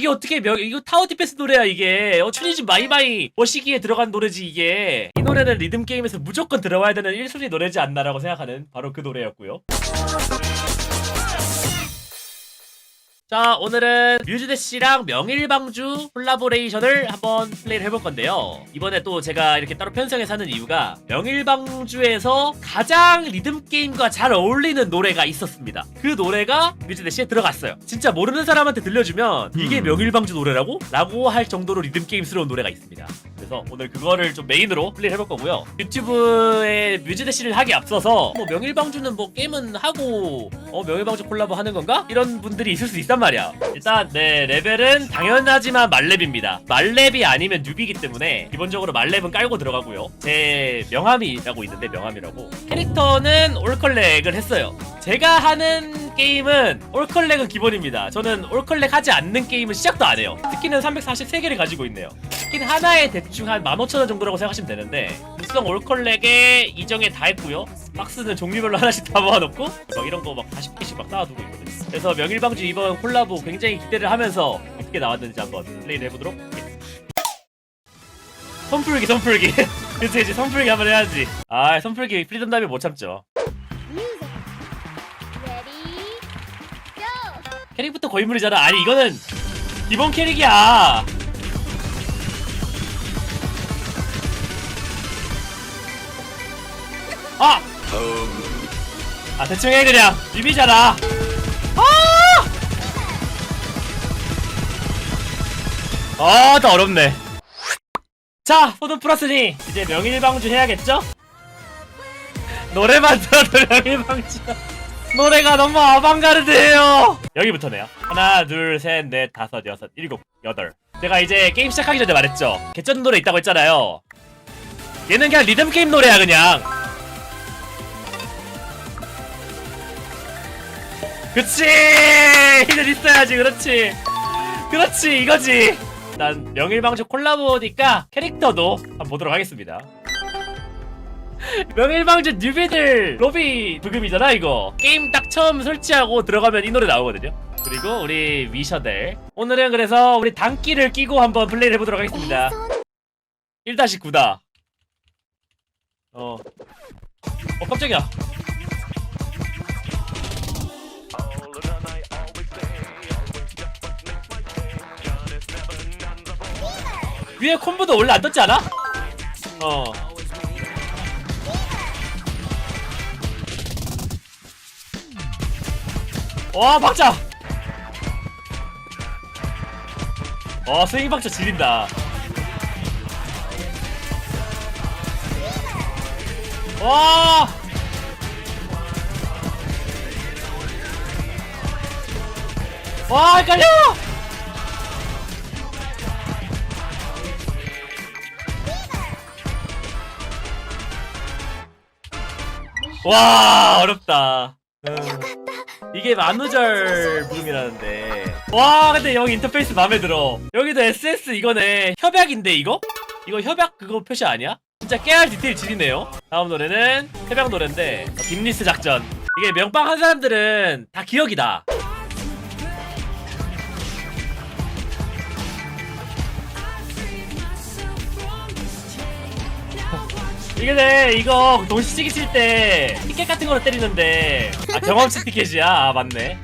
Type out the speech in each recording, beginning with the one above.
이게 어떻게 명 이거 타워 디펜스 노래야 이게. 어 춘이집 마이마이 머시기에 들어간 노래지 이게. 이 노래는 리듬 게임에서 무조건 들어와야 되는 1순위 노래지 않나라고 생각하는 바로 그 노래였고요 자 오늘은 뮤즈대씨랑 명일방주 콜라보레이션을 한번 플레이를 해볼 건데요 이번에 또 제가 이렇게 따로 편성해서 하는 이유가 명일방주에서 가장 리듬 게임과 잘 어울리는 노래가 있었습니다 그 노래가 뮤즈대씨에 들어갔어요 진짜 모르는 사람한테 들려주면 이게 음. 명일방주 노래라고? 라고 할 정도로 리듬 게임스러운 노래가 있습니다 그래서 오늘 그거를 좀 메인으로 플레이를 해볼 거고요 유튜브에 뮤즈대씨를 하기 앞서서 뭐 명일방주는 뭐 게임은 하고 어 명일방주 콜라보 하는 건가? 이런 분들이 있을 수 있단 말이야. 일단 네 레벨은 당연하지만 말렙입니다. 말렙이 아니면 뉴비기 때문에 기본적으로 말렙은 깔고 들어가고요. 제 명함이라고 있는데 명함이라고. 캐릭터는 올컬렉을 했어요. 제가 하는 게임은 올컬렉은 기본입니다. 저는 올컬렉 하지 않는 게임은 시작도 안 해요. 스킨은 343개를 가지고 있네요 스킨 하나에 대충 한 15,000원 정도라고 생각하시면 되는데 특성 올컬렉에 이정에 다 했고요. 박스는 종류별로 하나씩 다 모아놓고 막 이런 거 막 40개씩 막 쌓아두고 있거든요. 그래서 명일방주 이번 콜라보 굉장히 기대를 하면서 어떻게 나왔는지 한번 플레이를 해보도록 하겠습니다. 손풀기 손풀기. 그치 그치 손풀기 한번 해야지. 아 손풀기 프리덤 다음에 못 참죠. Music. Ready, go! 캐릭부터 거인물이잖아. 아니 이거는 기본 캐릭이야 아! 아 대충 해 그냥 유비잖아 아! 아, 더 어렵네. 자, 소든 플러스니 이제 명일방주 해야겠죠? 노래만 들어도 명일방주. 노래가 너무 아방가르드해요. 여기부터네요. 하나, 둘, 셋, 넷, 다섯, 여섯, 일곱, 여덟. 제가 이제 게임 시작하기 전에 말했죠. 개쩐 노래 있다고 했잖아요. 얘는 그냥 리듬 게임 노래야 그냥. 그치! 히든 있어야지, 그렇지. 그렇지, 이거지. 난 명일방주 콜라보니까 캐릭터도 한번 보도록 하겠습니다. 명일방주 뉴비들 로비 부금이잖아 이거 게임 딱 처음 설치하고 들어가면 이 노래 나오거든요 그리고 우리 위셔들 오늘은 그래서 우리 단기를 끼고 한번 플레이를 해보도록 하겠습니다 1-9다 어. 어 깜짝이야 위에 콤보도 원래 안 떴지 않아? 어 와 박자 와 스윙 박자 지린다 와 와, 헷갈려! 와, 어렵다. 음. 이게 만우절 부름이라는데 와 근데 여기 인터페이스 마음에 들어 여기도 SS 이거네 협약인데 이거? 이거 협약 그거 표시 아니야? 진짜 깨알 디테일 지리네요 다음 노래는 협약 노래인데 어, 딥리스 작전 이게 명빵 한 사람들은 다 기억이다 이게 네 이거 돈시치기 칠때 티켓 같은 거로 때리는데. 아 경험치 티켓이야. 아 맞네.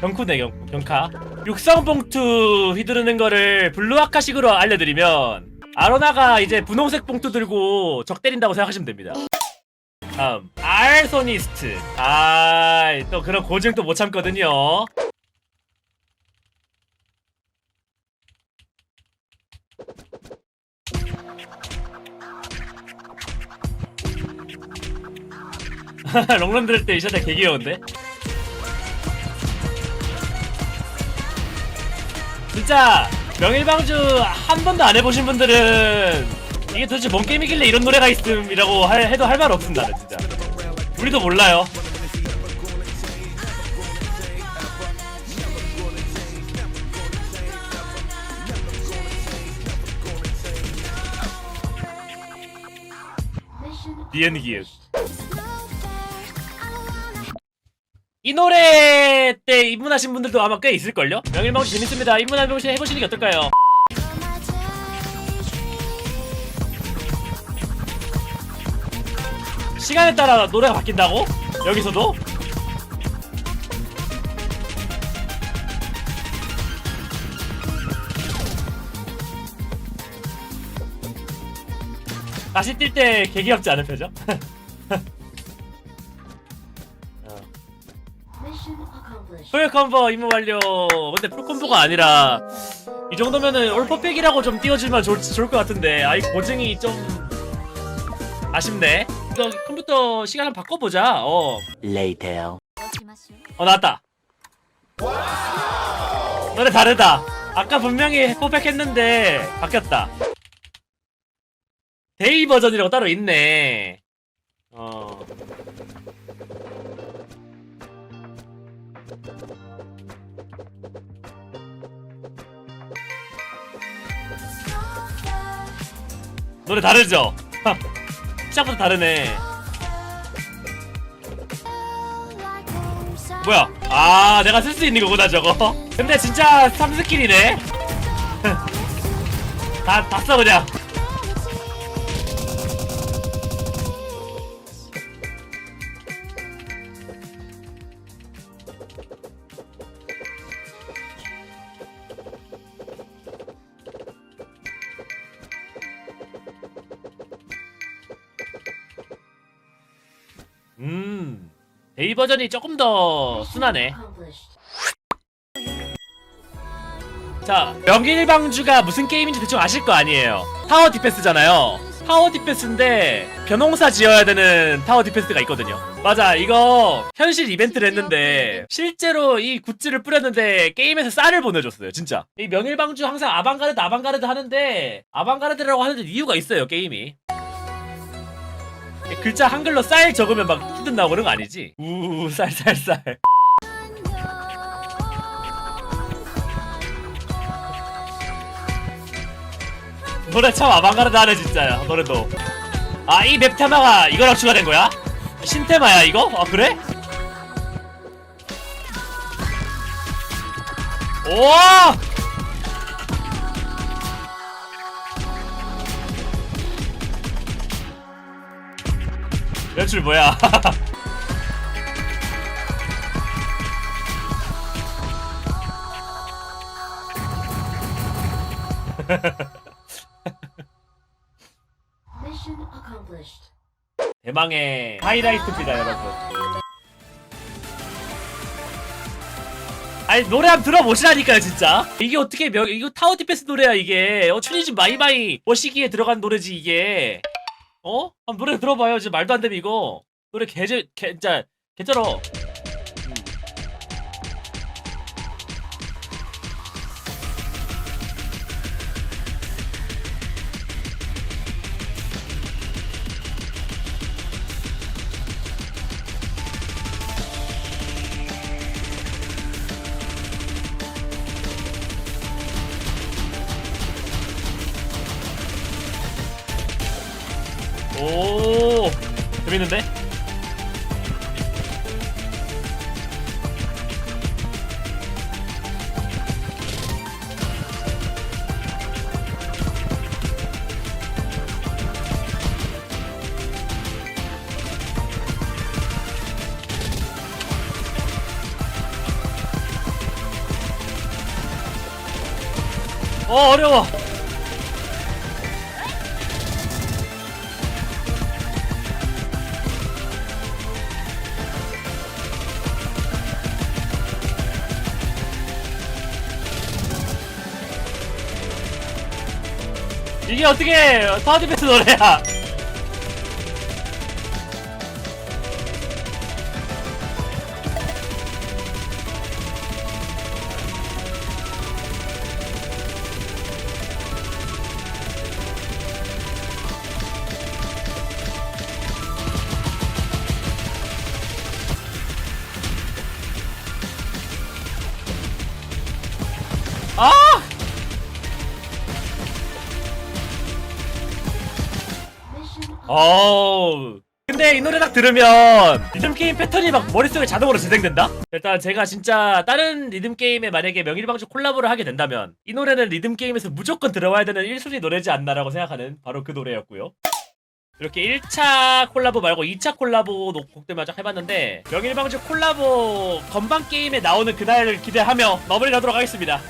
경쿠네 경쿠 경카. 육성 봉투 휘두르는 거를 블루 아카식으로 알려드리면 아로나가 이제 분홍색 봉투 들고 적 때린다고 생각하시면 됩니다. 다음 알소니스트. 아또 그런 고증 또 못 참거든요 롱런 들을 때 이샤다 개 귀여운데? 진짜 명일방주 한 번도 안 해보신 분들은 이게 도대체 뭔 게임이길래 이런 노래가 있음이라고 할- 해도 할말 나는 진짜 우리도 몰라요 기읒 이 노래 때 입문하신 분들도 아마 꽤 있을걸요? 명일망치 재밌습니다. 입문 한 명씩 해보시는 게 어떨까요? 시간에 따라 노래가 바뀐다고? 여기서도? 다시 뛸 때 개귀엽지 않은 표정? 어. 풀 컴보 임무 완료. 근데 풀 컴보가 아니라 이 정도면은 올퍼펙이라고 좀 띄워주면 좋을, 좋을 것 같은데 아이 고증이 좀 아쉽네. 이거 컴퓨터 시간 한번 바꿔보자. 어, Later. 어 나왔다. 노래 다르다. 아까 분명히 퍼펙 했는데 바뀌었다. 데이 버전이라고 따로 있네. 어. 노래 다르죠? 시작부터 다르네. 뭐야? 아, 내가 쓸 수 있는 거구나, 저거. 근데 진짜 3스킬이네? 다, 다 써, 그냥. 음, 데이 버전이 조금 더 순하네. 자, 명일방주가 무슨 게임인지 대충 아실 거 아니에요. 타워 디펜스잖아요. 타워 디펜스인데 변홍사 지어야 되는 타워 디펜스가 있거든요. 맞아, 이거 현실 이벤트를 했는데 실제로 이 굿즈를 뿌렸는데 게임에서 쌀을 보내줬어요, 진짜. 이 명일방주 항상 아방가르드 아방가르드 하는데 아방가르드라고 하는 데 이유가 있어요, 게임이. 글자 한글로 쌀 적으면 막 히든 그런 거 아니지? 우우 쌀쌀쌀. 노래 참 아방가르드 하네 진짜야 노래도 아 이 맵 테마가 이거랑 추가된 거야? 신테마야 이거? 아 그래? 오! 연출 뭐야? 대망의 하이라이트입니다 여러분. 아니 노래 한번 들어보시라니까요 진짜. 이게 어떻게 명 이거 타워 디펜스 노래야 이게. 어 춘이집 마이마이 머시기에 들어간 노래지 이게 어? 한번 노래 들어봐요. 진짜 말도 안 되면 이거. 노래 개제 개 진짜 개쩔어 오 재밌는데? 어 어려워 이게 어떻게 타워 디펜스 노래야 아! 어우 근데 이 노래 딱 들으면 리듬 게임 패턴이 막 머릿속에 자동으로 재생된다? 일단 제가 진짜 다른 리듬 게임에 만약에 명일방주 콜라보를 하게 된다면 이 노래는 리듬 게임에서 무조건 들어와야 되는 1순위 노래지 않나라고 생각하는 바로 그 노래였고요. 이렇게 1차 콜라보 말고 2차 콜라보 곡들 마저 해봤는데 명일방주 콜라보 건반 게임에 나오는 그날을 기대하며 마무리 하도록 하겠습니다.